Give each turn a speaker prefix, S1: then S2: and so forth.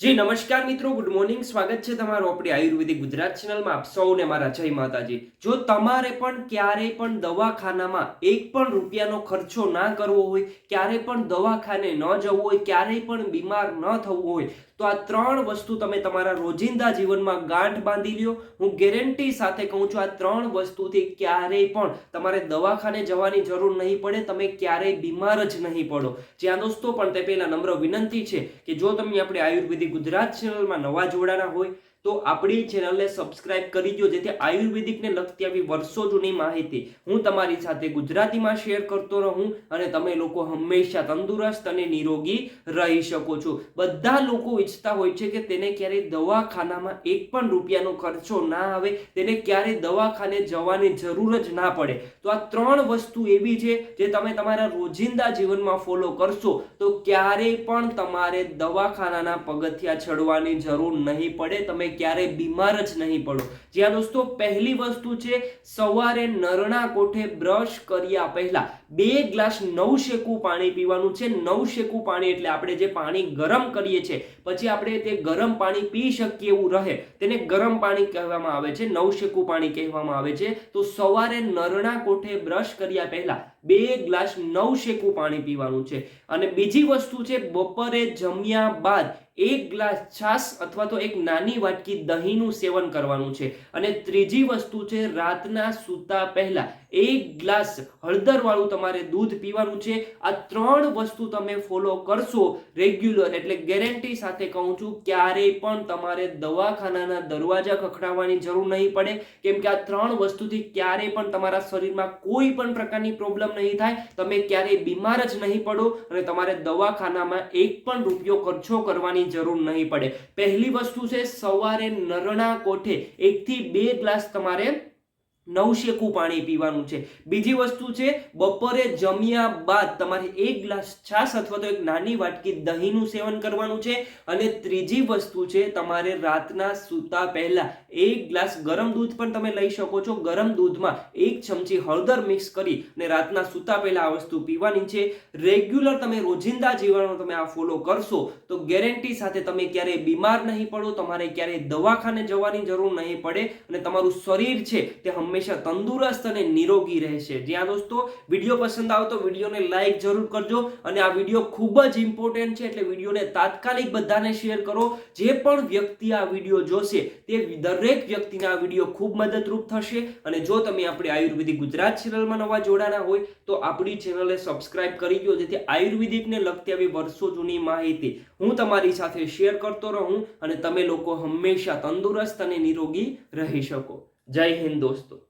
S1: જી, નમસ્કાર મિત્રો. Good morning સ્વાગત છે તમારું આપણી આયુર્વેદિક ગુજરાત ચેનલમાં આપ સૌને મારા જય માતાજી. જો તમારે પણ ક્યારેય પણ દવાખાનામાં એક પણ રૂપિયાનો ખર્ચો ના કરવો હોય, ક્યારેય પણ દવાખાને ન જવું હોય, ક્યારેય પણ બીમાર ન થવું હોય તો આ ત્રણ વસ્તુ તમે તમારા રોજિંદા જીવનમાં ગાંઠ બાંધી લ્યો. હું ગેરંટી સાથે કહું છું, આ ત્રણ વસ્તુથી ક્યારેય પણ તમારે દવાખાને જવાની જરૂર નહીં પડે, તમે ક્યારેય બીમાર જ નહીં પડો. જ્યાં દોસ્તો, પણ તે પહેલા નમ્ર વિનંતી છે કે જો તમે આપણે આયુર્વેદિક ગુજરાત ચેનલમાં નવા જોડાના હોય તો આપણી ચેનલને સબસ્ક્રાઇબ કરી દો જેથી આયુર્વેદિકને લગતી આવી વર્ષો જૂની માહિતી હું તમારી સાથે ગુજરાતીમાં શેર કરતો રહું અને તમે લોકો હંમેશા તંદુરસ્ત અને નિરોગી રહી શકો છો. બધા લોકો ઈચ્છતા હોય છે કે તેને ક્યારેય દવાખાનામાં એક પણ રૂપિયાનો ખર્ચો ના આવે, તેને ક્યારેય દવાખાને જવાની જરૂર જ ના પડે. તો આ ત્રણ વસ્તુ એવી છે જે તમે તમારા રોજિંદા જીવનમાં ફોલો કરશો, તો ક્યારેય પણ તમારે દવાખાનાના પગથિયા ચડવાની જરૂર નહીં પડે. તમે ક્યારેય બીમાર જ નહીં પડો. જ્યાં દોસ્તો પહેલી વસ્તુ છે, સવારે નરણા કોઠે બ્રશ કર્યા પહેલા. બે ગ્લાસ નવ શેકું પાણી પીવાનું છે. નવ શેકું પાણી એટલે આપણે જે પાણી ગરમ કરીએ છીએ, પછી આપણે તે ગરમ પાણી પી શકીએ એવું રહે. તેને ગરમ પાણી કહેવામાં આવે છે. નવ શેકું પાણી કહેવામાં આવે છે. તો સવારે નરણા કોઠે બ્રશ કર્યા પહેલા બે ગ્લાસ નવ શેકું પાણી પીવાનું છે. અને બીજી વસ્તુ છે, બપોરે જમ્યા બાદ એક ગ્લાસ છાશ અથવા તો એક નાની વાટકી દહીંનું સેવન કરવાનું છે. અને ત્રીજી વસ્તુ છે, રાતના સૂતા પહેલા એક ગ્લાસ હળદર વાળું તમારે દૂધ પીવાનું છે. આ ત્રણ વસ્તુ તમે ફોલો કરશો રેગ્યુલર એટલે ગેરંટી સાથે કહું છું, ક્યારેય પણ તમારે દવાખાનાના દરવાજા ખખડાવવાની જરૂર નહીં પડે. કેમ કે આ ત્રણ વસ્તુથી ક્યારેય પણ તમારા શરીરમાં કોઈ પણ પ્રકારની પ્રોબ્લેમ નહીં થાય. તમે ક્યારેય બીમાર જ નહીં પડો અને તમારે દવાખાનામાં એક પણ રૂપિયો ખર્ચો કરવાની જરૂર નહીં પડે. પહેલી વસ્તુ છે, સવારે નરણા કોઠે એકથી બે ગ્લાસ તમારે નવશેકું પાણી પીવાનું છે. બીજી વસ્તુ છે, બપોરે જમ્યા બાદ તમારે એક ગ્લાસ છાશ અથવા તો એક નાની વાટકી દહીંનું સેવન કરવાનું છે. અને ત્રીજી વસ્તુ છે, તમારે રાતના સૂતા પહેલા એક ગ્લાસ ગરમ દૂધ પણ તમે લઈ શકો છો. ગરમ દૂધમાં એક ચમચી હળદર મિક્સ કરી અને રાતના સૂતા પહેલા આ વસ્તુ પીવાની છે. રેગ્યુલર તમે રોજિંદા જીવનમાં તમે આ ફોલો કરશો તો ગેરંટી સાથે તમે ક્યારેય બીમાર નહીં પડો. તમારે ક્યારેય દવાખાને જવાની જરૂર નહીં પડે અને તમારું શરીર છે તે હંમેશા હંમેશા તંદુરસ્ત અને નિરોગી રહેશે. જ્યાં દોસ્તો, વીડિયો પસંદ આવે તો વિડીયોને લાઈક જરૂર કરજો અને આ વીડિયો ખૂબ જ ઇમ્પોર્ટન્ટ છે એટલે વિડીયોને તાત્કાલિક બધાને શેર કરો. જે પણ વ્યક્તિ આ વીડિયો જોશે તે દરેક વ્યક્તિને આ વીડિયો ખૂબ મદદરૂપ થશે. અને જો તમે આપણી આયુર્વેદિક ગુજરાત ચેનલમાં નવા જોડાના હોય તો આપણી ચેનલને સબસ્ક્રાઇબ કરી દો, જેથી આયુર્વેદિકને લગતી આવી વર્ષો જૂની માહિતી હું તમારી સાથે શેર કરતો રહું અને તમે લોકો હંમેશા તંદુરસ્ત અને નિરોગી રહી શકો. જય હિન્દ દોસ્તો.